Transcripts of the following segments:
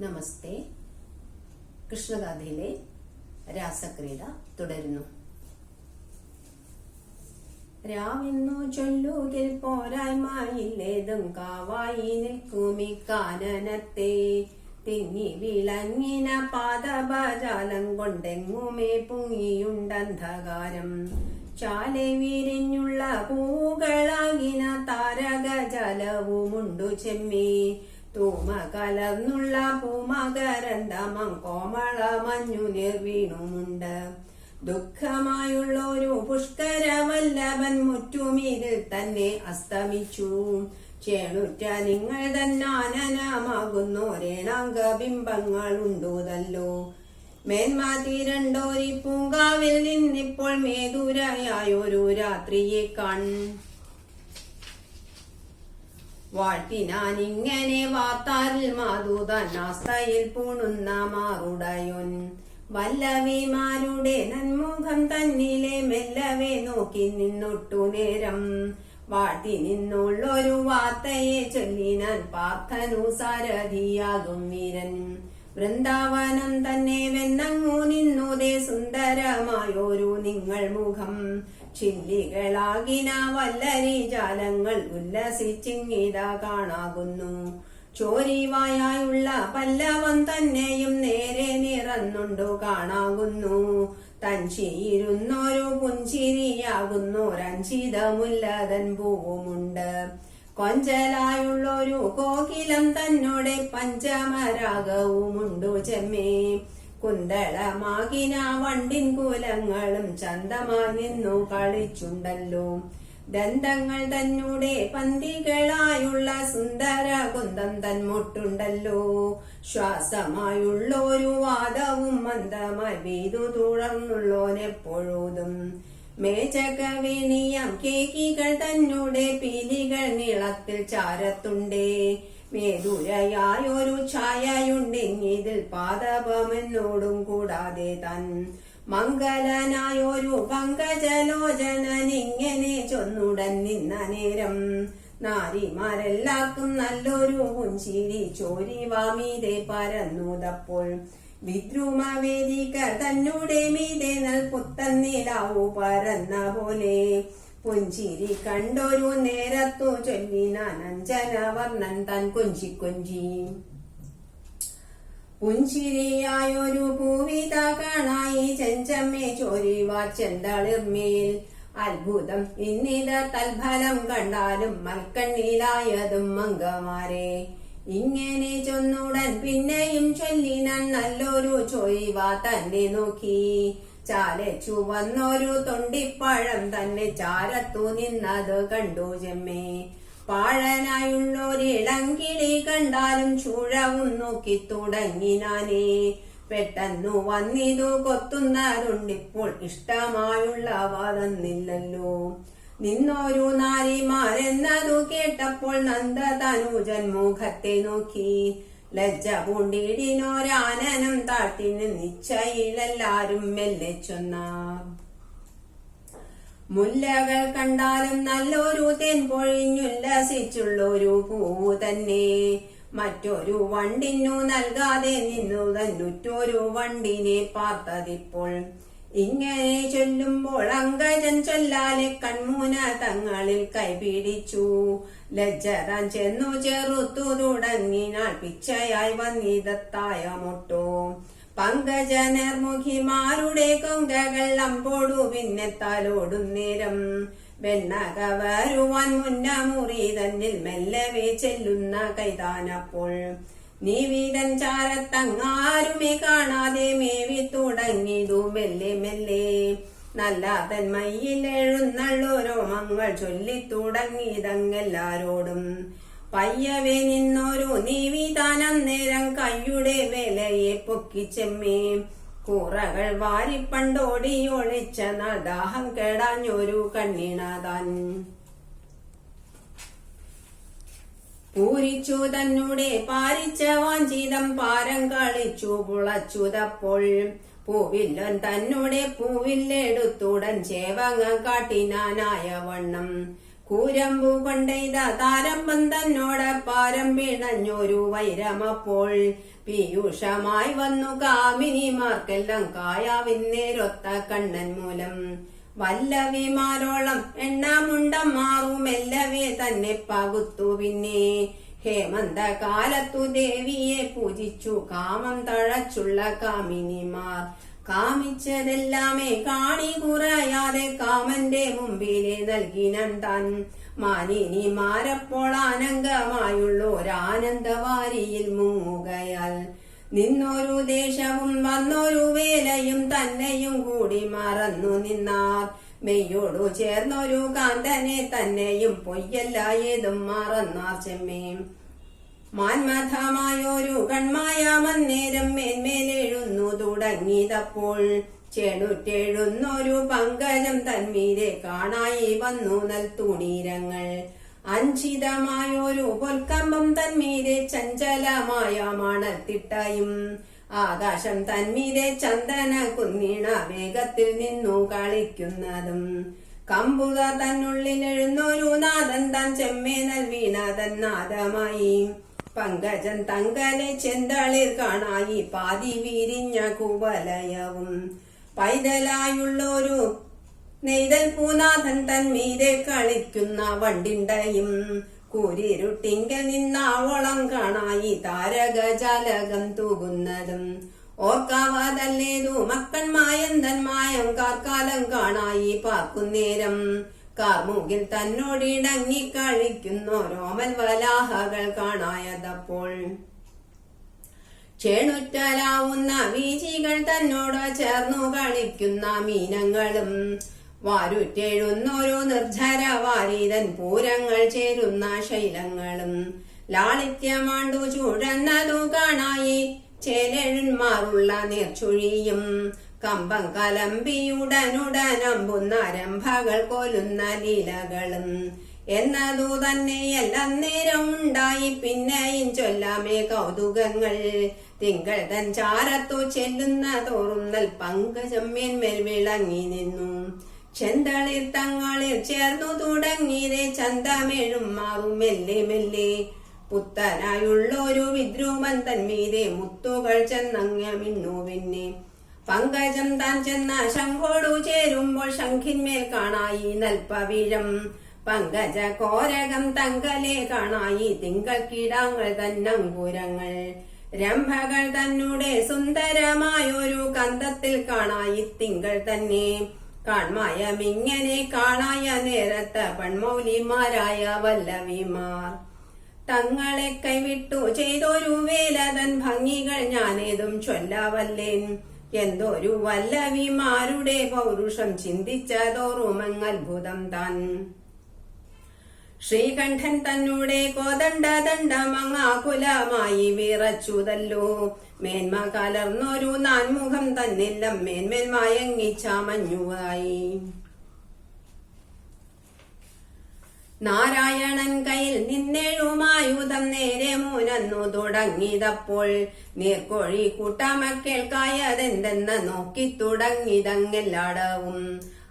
നമസ്തേ. കൃഷ്ണഗാഥയിലെ രാസക്രീഡ തുടരുന്നു. രാവെന്നു ചൊല്ലുകിൽ പോരായ്മയില്ലേതും കാവായി നിൽക്കുമി കാനനത്തെ. തിങ്ങി വിളങ്ങിന പാദപജാലം കൊണ്ടെങ്ങുമേ പൊങ്ങിയുണ്ടന്ധകാരം. ചാലെ വിരിഞ്ഞുള്ള പൂകളാകിന താരകജലവുമുണ്ടു ചെമ്മി. തൂമ കലർന്നുള്ള പൂമകരന്തമം കോമള മഞ്ഞു നിർവീണുമുണ്ട്. ദുഃഖമായുള്ളൊരു പുഷ്കരവല്ലഭൻ മുറ്റുമീരിൽ തന്നെ അസ്തമിച്ചു. ചേണുറ്റ നിങ്ങൾ തന്നാനനമാകുന്നോരേണാംഗ ബിംബങ്ങളുണ്ടുതല്ലോ മേന്മാതിരണ്ടോരി പൂങ്കാവിൽ നിന്നിപ്പോൾ മേദൂരായൊരു രാത്രിയെ കൺ വാഴ്ത്തിനാനിങ്ങനെ വാർത്താരിൽ മാതൂതൻ ആസ്തയിൽ പൂണുന്ന മാറുടയൊൻ. വല്ലവിമാരുടെ നന്മുഖം തന്നിലെ മെല്ലവെ നോക്കി നിന്നൊട്ടു നേരം. വാഴ്ത്തി നിന്നുള്ളൊരു വാർത്തയെ ചൊല്ലിനാൻ പാർത്ഥനു സാരഥിയാകും വീരൻ. വൃന്ദാവനം തന്നെ വെന്നങ്ങു നിന്നുതേ സുന്ദരമായൊരു നിങ്ങൾ മുഖം ചില്ലികളാകിന വല്ലരി ജാലങ്ങൾ ഉല്ലസിച്ചിങ്ങിത കാണാകുന്നു. ചോരിവായുള്ള പല്ലവൻ തന്നെയും നേരെ നിറന്നുണ്ടു കാണാകുന്നു. തഞ്ചിയിരുന്നൊരു പുഞ്ചിരിയാകുന്നൊരഞ്ചിതമുല്ലതൻ പൂവുമുണ്ട്. കൊഞ്ചലായുള്ളൊരു കോകിലം തന്നോടെ പഞ്ചമരാഗവുമുണ്ടു ചെമ്മേ. കുന്തളമാകിന വണ്ടിൻ കൂലങ്ങളും ചന്തമായി നിന്നു കളിച്ചുണ്ടല്ലോ. ദന്തങ്ങൾ തന്നൂടെ പന്തികളായുള്ള സുന്ദര കുന്തം തന്മുട്ടുണ്ടല്ലോ ശ്വാസമായുള്ളൊരു വാദവും മന്ദമായി വീതു തുടർന്നുള്ളോനെപ്പോഴും. മേചകവിനിയം കേക്കികൾ തന്നൂടെ പീലികൾ നീളത്തിൽ ചാരത്തുണ്ടേ. മേതുരയായൊരു ഛായയുണ്ടെങ്ങിതിൽ പാദപമെന്നോടും കൂടാതെ തൻ മംഗലനായൊരു പങ്കജലോചനിങ്ങനെ ചൊന്നുടൻ നിന്ന നേരം നാരിമാരെല്ലാവർക്കും നല്ലൊരു പുഞ്ചിരി ചോരിവാമീതെ പരന്നുതപ്പോൾ വിദ്രുമവേദിക തന്നൂടെ മീതെ നൽ പുത്തൻ പരന്ന പോലെ പുഞ്ചിരി കണ്ടൊരു നേരത്തു ചൊല്ലിനാൻ അഞ്ജനവർണൻ താൻ കൊഞ്ചി കൊഞ്ചി. പുഞ്ചിരിയായൊരു പൂവിത കാണായി ചെഞ്ചമ്മേ ചോരിവാർ ചെന്തളിർമേൽ അത്ഭുതം ഇന്നിത തൽഫലം കണ്ടാലും മൽക്കണ്ണിലായതും മംഗമാരെ ഇങ്ങനെ ചൊന്നുടൻ പിന്നെയും ചൊല്ലിനാൻ നല്ലൊരു ചോയിവ തന്നെ നോക്കി. ചാലച്ചു ചുവന്നൊരു തൊണ്ടിപ്പഴം തന്നെ ചാരത്തു നിന്നത് കണ്ടു ചെമ്മേ. പാഴനായുള്ളൊരിളങ്കിളി കണ്ടാലും ചൂഴവും നോക്കി തുടങ്ങിനാനേ പെട്ടെന്നു വന്നിതു കൊത്തുന്നതുണ്ടിപ്പോൾ ഇഷ്ടമായുള്ള തന്നില്ലല്ലോ നിന്നൊരു നാരിമാരെന്നതു കേട്ടപ്പോൾ നന്ദതനുജൻ മുഖത്തെ നോക്കി. ലജ്ജ പൂണ്ടിടിനോരാനനം താട്ടിന് നിശ്ചയിലെല്ലാരും മെല്ലെ ചൊന്ന. മുല്ലകൾ കണ്ടാലും നല്ലൊരു തേൻ പൊഴിഞ്ഞുല്ലസിച്ചുള്ളൊരു പൂവു തന്നെ. മറ്റൊരു വണ്ടിനു നൽകാതെ നിന്നു തന്നുറ്റൊരു വണ്ടിനെ പാർത്തതിപ്പോൾ ഇങ്ങനെ ചൊല്ലുമ്പോൾ അങ്കജൻ ചൊല്ലാലെ കൺമൂന തങ്ങളിൽ കൈപിടിച്ചു ലജ്ജതാൻ ചെന്നു ചെറുത്തു തുടങ്ങിനാൽ പിച്ചയായി വന്നിതത്തായ മുട്ടോ പങ്കജനർമുഖിമാരുടെ കൊങ്കകൾ അമ്പോടു പിന്നെ തലോടും നേരം. വെണ്ണക വരുവാൻ മുന്ന മുറി തന്നിൽ മെല്ലവേ ചെല്ലുന്ന കൈതാനപ്പോൾ നീ വീതൻ ചാരത്തങ്ങാരുമേ കാണാതെ മേവി തുടങ്ങിതു മെല്ലെ മെല്ലെ. നല്ല തന്മയിൽ എഴുന്നള്ളോരോ മങ്ങൾ ചൊല്ലി തുടങ്ങിയതങ്ങെല്ലാരോടും. പയ്യവേ നിന്നൊരു നീവിതാനം നേരം കയ്യുടെ വേലയെ പൊക്കിച്ചെമ്മേ കൂറകൾ വാരിപ്പണ്ടോടി ഒളിച്ച നാൾ കേടാഞ്ഞൊരു കണ്ണിണതാൻ. പൂരിച്ചു തന്നൂടെ പാരിച്ച വാഞ്ചിതം പാരം കളിച്ചു പുളച്ചുതപ്പോൾ പൂവില്ലൻ തന്നൂടെ പൂവില്ലെടുത്തുടൻ ചേവങ്ങ കാട്ടിനാനായ വണ്ണം. കൂരമ്പു കൊണ്ടെയ്ത താരമ്പം തന്നോട് പാരം പിണഞ്ഞൊരു വൈരമപ്പോൾ. പീയൂഷമായി വന്നു കാമിനിമാർക്കെല്ലാം കായാവിന്നേരൊത്ത കണ്ണൻ മൂലം. വല്ലവിമാരോളം എണ്ണമുണ്ടം മാറുമെല്ലവേ തന്നെ പകുത്തു പിന്നെ. ഹേമന്ത കാലത്തു ദേവിയെ പൂജിച്ചു കാമം തഴച്ചുള്ള കാമിനിമാർ. കാമിച്ചതെല്ലാമേ കാണി കുറയാതെ കാമന്റെ മുമ്പിലെ നൽകിനൻ താൻ. മാനിനിമാരപ്പോൾ ആനന്ദമായുള്ളൊരാനന്ദവാരിയിൽ മുങ്ങുകയാൽ നിന്നൊരു ദേശവും വന്നൊരു വേലയും തന്നെയും കൂടി മറന്നു നിന്നാർ മെയ്യോടു ചേർന്നൊരു കാന്തനെ തന്നെയും പൊയ്യല്ല ഏതും മറന്നാർ ചെമ്മേ. മാന്മഥമായൊരു കൺമായാമന്നേരം മേന്മേലെഴുന്നു തുടങ്ങിയതപ്പോൾ ചെടുറ്റെഴുന്നൊരു പങ്കജം തന്മീരെ കാണായി വന്നു നൽത്തുണീരങ്ങൾ. അഞ്ചിതമായൊരു പൊൽക്കമ്പം തന്മീരെ ചഞ്ചലമായ മണത്തിട്ടയും. ആകാശം തന്മീരെ ചന്ദന കുന്നിണ വേഗത്തിൽ നിന്നു കളിക്കുന്നതും. കമ്പുക തന്നുള്ളിൽ എഴുന്നൊരു നാദൻ താൻ ചെമ്മേനൽ വീണതൻ നാദമായി പങ്കജൻ തങ്കലെ ചെന്തളിർ കാണായി പാതി വിരിഞ്ഞ കുവലയവും. പൈതലായുള്ളൊരു നെയ്തൽ പൂനാഥൻ തന്മീതെ കളിക്കുന്ന വണ്ടിണ്ടയും. കൂരിരുട്ടിങ്കൽ നിന്നാവോളം കാണായി താരകജാലകം തൂകുന്നതും. ഓർക്കാവാതല്ലേതു മക്കൺ മായന്തൻ മായം കാർക്കാലം കാണായി പാർക്കുന്നേരം. കാർമുകിൽ തന്നോടിണങ്ങി കളിക്കുന്നു രോമൻ വലാഹകൾ കാണായതപ്പോൾ. ചേണുറ്റലാവുന്ന വീചികൾ തന്നോട് ചേർന്നു കളിക്കുന്ന മീനങ്ങളും. വാരുറ്റെഴുന്നൊരു നിർജര വാരീതൻ പൂരങ്ങൾ ചേരുന്ന ശൈലങ്ങളും ലാളിത്യമാണ്ടു ചുഴന്നതു കാണായി. ചേലെഴുന്മാറുള്ള നീർച്ചുഴിയും കമ്പം കലമ്പിയുടനുടനമ്പുന്ന രംഭകൾ കൊല്ലുന്ന ലീലകളും എന്നതു തന്നെയല്ല നേരം ഉണ്ടായി. പിന്നെയും ചൊല്ലാമേ കൗതുകങ്ങൾ തിങ്കൾ തൻ ചാരത്തു ചെല്ലുന്ന തോറും പങ്കജം മേന്മേൽ വിളങ്ങി നിന്നു. ചെന്തളിർ തങ്ങളിൽ ചേർന്നു തുടങ്ങിയതേ ചന്തമേഴും മാറും മെല്ലെ മെല്ലെ. പുത്തനായുള്ളൊരു വിദ്രൂപൻ തന്മീതെ മുത്തുകൾ ചെന്നങ്ങ മിന്നു പിന്നെ. പങ്കജം താൻ ചെന്ന ശംഖോടു ചേരുമ്പോൾ ശംഖിന്മേൽ കാണായി നൽപ്പവിഴം പങ്കജ കോരകം തങ്കലെ കാണായി തിങ്കൾ കീടാങ്ങൾ തന്നങ്കുരങ്ങൾ. രംഭകൾ തന്നുടെ സുന്ദരമായൊരു കന്തത്തിൽ കാണായി തിങ്കൾ തന്നെ. കാൺമയമിങ്ങനെ കാണായ നേരത്ത പെൺമൗലിമാരായ വല്ലവിമാർ തങ്ങളെ കൈവിട്ടു ചെയ്തൊരു വേലതൻ ഭംഗികൾ ഞാനേതും ചൊല്ലാവല്ലേൻ. എന്തൊരു വല്ലവിമാരുടെ പൗരുഷം ചിന്തിച്ചതോറുമങ് അത്ഭുതം താൻ. ശ്രീകണ്ഠൻ തന്നൂടെ കോദണ്ഡ ദണ്ഡമങ്ങാകുലമായി വിറച്ചുതല്ലോ. മേന്മ കലർന്നൊരു നാൻമുഖം തന്നില്ലം മേന്മേന്മയങ്ങിച്ചാമഞ്ഞുവായി നാരായണൻ കയ്യിൽ നിന്നെഴുമായുധം നേരെ മൂനന്നു തുടങ്ങിയതപ്പോൾ നീർക്കോഴി കൂട്ടമക്കേൾക്കായതെന്തെന്ന് നോക്കി തുടങ്ങിയതങ്ങെല്ലാടവും.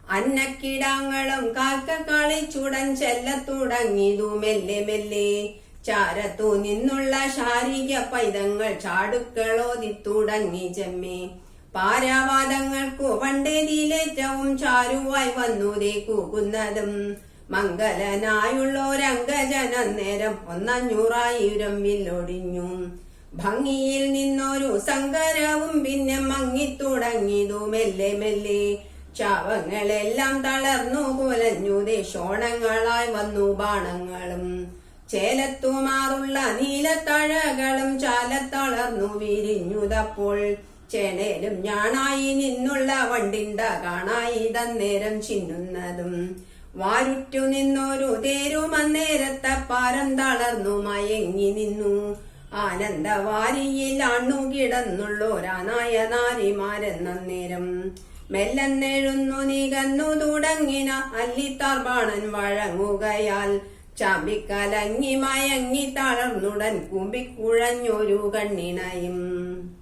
അന്നക്കിടാങ്ങളും ചൂടൻ കളിച്ചുടൻ ചെല്ലത്തുടങ്ങിയതു മെല്ലെ മെല്ലെ. ചാരത്തു നിന്നുള്ള ശാരീരിക പൈതങ്ങൾ ചാടുക്കളോതി തുടങ്ങി ചെമ്മേ. പാരാവാദങ്ങൾക്കു പണ്ടേതിയിലേറ്റവും ചാരുവായി വന്നുതേ കൂക്കുന്നതും. മംഗലനായുള്ളോരംഗജന നേരം ഒന്നഞ്ഞൂറായിരം വില്ലൊടിഞ്ഞു ഭംഗിയിൽ നിന്നൊരു സങ്കരവും പിന്നെ മങ്ങിത്തുടങ്ങിയതു മെല്ലെ മെല്ലെ. ശവങ്ങളെല്ലാം തളർന്നു കുലഞ്ഞു ദേശോണങ്ങളായി വന്നു ബാണങ്ങളും. ചേലത്തുമാറുള്ള നീലത്തഴകളും ചാലത്തളർന്നു വിരിഞ്ഞുതപ്പോൾ ചേനേലും ഞാണായി നിന്നുള്ള വണ്ടിണ്ട കാണായി തന്നേരം ചിന്നുന്നതും. വാരുറ്റു നിന്നൊരു തേരുമന്നേരത്തെ പാരം തളർന്നു മയങ്ങി നിന്നു. ആനന്ദവാരിയിൽ അണ്ണു കിടന്നുള്ളോരാനായ നാരിമാരെന്ന നേരം മെല്ലെന്നെഴുന്നു നികന്നു തുടങ്ങിന അല്ലിത്താർബാണൻ വഴങ്ങുകയാൽ. ചാമ്പിക്കലങ്ങി മയങ്ങി തളർന്നുടൻ കുമ്പിക്കുഴഞ്ഞൊരു കണ്ണിണയും.